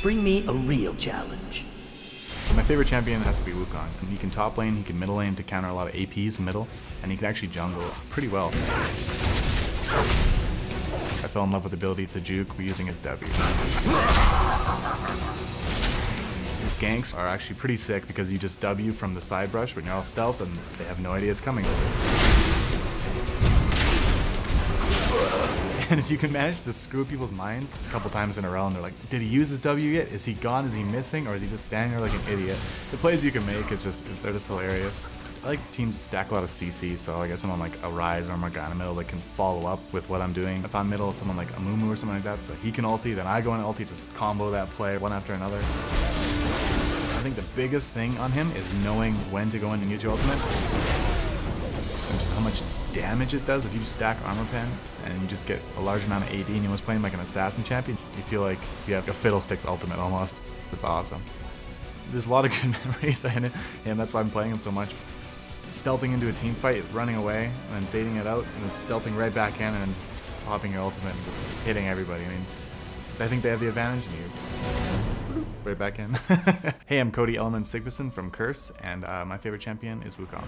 Bring me a real challenge. My favorite champion has to be Wukong. He can top lane, he can middle lane to counter a lot of APs middle, and he can actually jungle pretty well. I fell in love with the ability to juke using his W. His ganks are actually pretty sick because you just W from the side brush when you're all stealth and they have no idea it's coming. And if you can manage to screw people's minds a couple times in a row and they're like, did he use his W yet? Is he gone? Is he missing? Or is he just standing there like an idiot? The plays you can make is just, they're just hilarious. I like teams that stack a lot of CC, so I get someone like a Ryze or a Morgana middle that can follow up with what I'm doing. If I'm middle, someone like a Mumu or something like that, but he can ulti, then I go in ulti to combo that play one after another. I think the biggest thing on him is knowing when to go in and use your ultimate and just how much damage it does if you stack armor pen and you just get a large amount of AD and you was playing like an assassin champion, you feel like you have a Fiddlesticks ultimate almost. It's awesome. There's a lot of good memories in and that's why I'm playing him so much. Stealthing into a team fight, running away, and then baiting it out, and then stealthing right back in, and just popping your ultimate and just hitting everybody. I mean, I think they have the advantage, and you right back in. hey, I'm Cody Elman Sigvason from Curse, and uh, my favorite champion is Wukong.